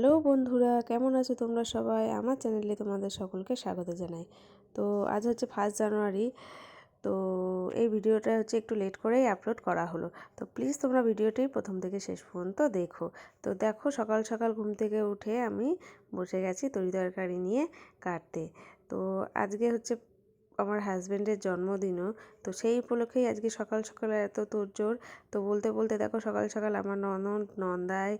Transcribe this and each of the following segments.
Hello বন্ধুরা, কেমন আছো তোমরা সবাই? আমার চ্যানেলে তোমাদের সকলকে স্বাগত জানাই। তো আজ হচ্ছে ফার্স্ট জানুয়ারি তো এই ভিডিওটা হচ্ছে একটু লেট করেই আপলোড করা হলো। তো প্লিজ তোমরা ভিডিওটি প্রথম থেকে শেষ পর্যন্ত দেখো। তো দেখো, সকাল সকাল ঘুম থেকে উঠে আমি বসে গেছি তরি তরকারি নিয়ে কাটতে। তো আজকে হচ্ছে আমার হাজব্যান্ডের জন্মদিনও। তো সেই উপলক্ষেই আজকে সকাল সকাল এত তোড়জোড়। তো বলতে বলতে দেখো সকাল সকাল আমার ননদ নন্দাই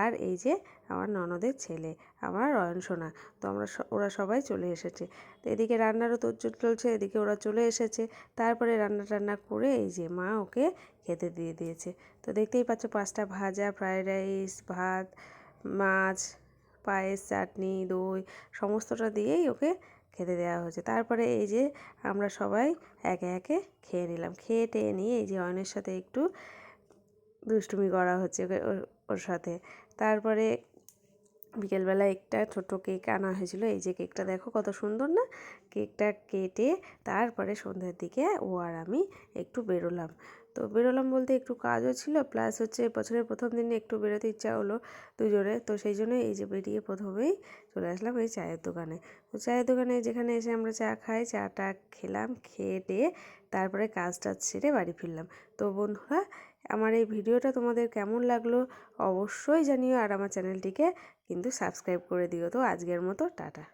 আর এই যে আমার ননদের ছেলে, আমার রয়ন সোনা। তো আমরা ওরা সবাই চলে এসেছে। তো এদিকে রান্নারও তোড়জোড় চলছে, এদিকে ওরা চলে এসেছে। তারপরে রান্না টান্না করে এই যে মা ওকে খেতে দিয়ে দিয়েছে। তো দেখতেই পাচ্ছ পাঁচটা ভাজা, ফ্রায়েড রাইস, ভাত, মাছ পায়েস, চাটনি, দই সমস্তটা দিয়েই ওকে খেতে দেওয়া হয়েছে। তারপরে এই যে আমরা সবাই একে একে খেয়ে নিলাম। খেয়ে টেয়ে নিয়ে এই যে অয়নের সাথে একটু দুষ্টুমি করা হচ্ছে ওকে ওর সাথে। তারপরে বিকেলবেলা একটা ছোট কেক আনা হয়েছিল। এই যে কেকটা দেখো কত সুন্দর না? কেকটা কেটে তারপরে সন্ধ্যের দিকে ও আর আমি একটু বেরোলাম। তো বেরোলাম বলতে একটু কাজও ছিল, প্লাস হচ্ছে বছরের প্রথম দিনে একটু বেরোতে ইচ্ছা হলো দুজনে। তো সেই জন্য এই যে বেরিয়ে প্রথমেই চলে আসলাম এই চায়ের দোকানে। তো চায়ের দোকানে যেখানে এসে আমরা চা খাই, চাটা খেলাম, খেয়ে টেয়ে তারপরে কাজ টাজ সেরে বাড়ি ফিরলাম। তো বন্ধুরা আমার এই ভিডিওটা তোমাদের কেমন লাগল অবশ্যই জানিও আর আমার চ্যানেলটিকে কিন্তু সাবস্ক্রাইব করে দিও। তো আজকের মতো, টাটা।